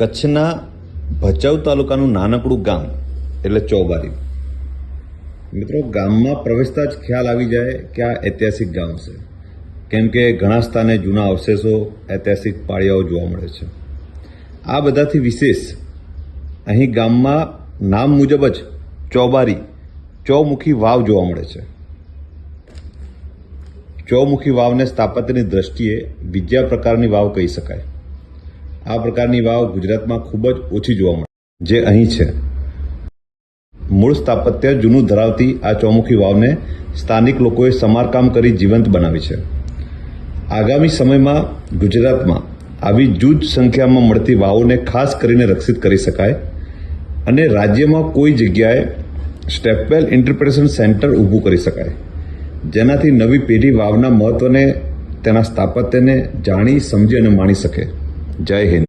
કચ્છના ભચાઉ તાલુકાનું નાનકડું ગામ, એટલે ચોબારી. મિત્રો, ગામમાં પ્રવેશતા જ ખ્યાલ આવી જાય કે આ ઐતિહાસિક ગામ છે. કેમ કે ઘણા સ્થાને જૂના અવશેષો, ઐતિહાસિક પાળિયાઓ જોવા મળે છે. આ બધાથી વિશેષ, અહીં ગામમાં નામ મુજબ જ ચોબારી, ચોમુખી વાવ જોવા મળે છે. ચોમુખી વાવને સ્થાપત્યની દ્રષ્ટિએ બીજા પ્રકારની વાવ કહી શકાય. આ પ્રકારની વાવ ગુજરાતમાં ખૂબ જ ઓછી જોવા મળે જે અહીં છે. મૂળ સ્થાપત્ય જૂનું ધરાવતી આ ચોમુખી વાવને સ્થાનિક લોકોએ સમારકામ કરી જીવંત બનાવી છે. આગામી સમયમાં ગુજરાતમાં આવી જૂજ સંખ્યામાં મળતી વાવોને ખાસ કરીને રક્ષિત કરી શકાય અને રાજ્યમાં કોઈ જગ્યાએ સ્ટેપવેલ ઇન્ટરપ્રિટેશન સેન્ટર ઊભું કરી શકાય. જેનાથી નવી પેઢી વાવના મહત્વને તેના સ્થાપત્યને જાણી, સમજી અને માણી શકે. જય હિન્દ